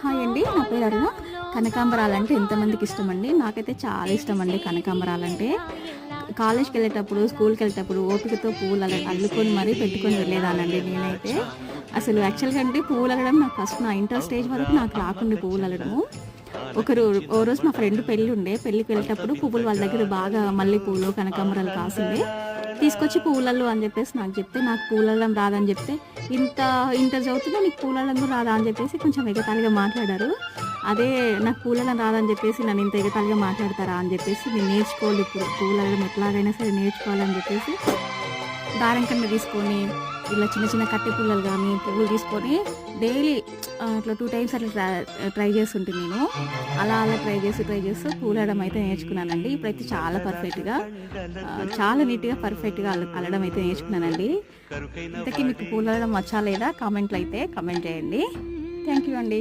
Hi అండి. నా పేరు అరుణ. కనకాంబరాలు అంటే ఎంతమందికి ఇష్టం అండి నాకైతే చాలా ఇష్టం అండి కనకాంబరాలు అంటే కాలేజ్కి వెళ్ళేటప్పుడు స్కూల్కి వెళ్ళేటప్పుడు ఓపికతో పువ్వులు అల్ల- అల్లుకొని మరీ పెట్టుకొని వెళ్ళేదానండి నేనైతే. అసలు యాక్చువల్గా అంటే పువ్వులు అల్లడం నాకు ఫస్ట్ నా ఇంటర్ స్టేజ్ వరకు నాకు రాకుండా పువ్వులు అల్లడము ఒకరు ఓ రోజు మా ఫ్రెండ్ పెళ్ళి ఉండే. పెళ్ళికి వెళ్ళేటప్పుడు పువ్వులు వాళ్ళ దగ్గర బాగా మల్లె పువ్వులు కనకాంబరాలు కాసిండే. తీసుకొచ్చి పూలల్లో అని చెప్పేసి నాకు చెప్తే నాకు పూలల్లం రాదని చెప్తే ఇంత ఇంత చదువుతున్నా నీకు పూలల్లం కూడా రాదా అని చెప్పేసి కొంచెం ఎగతాళిగా మాట్లాడారు. అదే నాకు పూలల్లం రాదని చెప్పేసి నన్ను ఇంత ఎగతాళిగా మాట్లాడతారా అని చెప్పేసి నేను నేర్చుకోవాలి ఇప్పుడు. పూలల్లం ఎట్లాగైనా సరే నేర్చుకోవాలని చెప్పేసి దారం కింద తీసుకొని ఇలా చిన్న చిన్న కట్టె పుల్లలు కానీ పువ్వులు తీసుకొని డైలీ అట్లా టూ టైమ్స్ అట్లా ట్రై ట్రై చేస్తుంటే నేను అలా అలా ట్రై చేసి ట్రై చేస్తూ పూలడం అయితే నేర్చుకున్నానండి. ఇప్పుడైతే చాలా పర్ఫెక్ట్గా చాలా నీట్గా పర్ఫెక్ట్గా అల్లడం అయితే నేర్చుకున్నానండి. ఇంతకీ మీకు పూలడం వచ్చా లేదా? కామెంట్లు అయితే కామెంట్ చేయండి. థ్యాంక్ యూ అండి.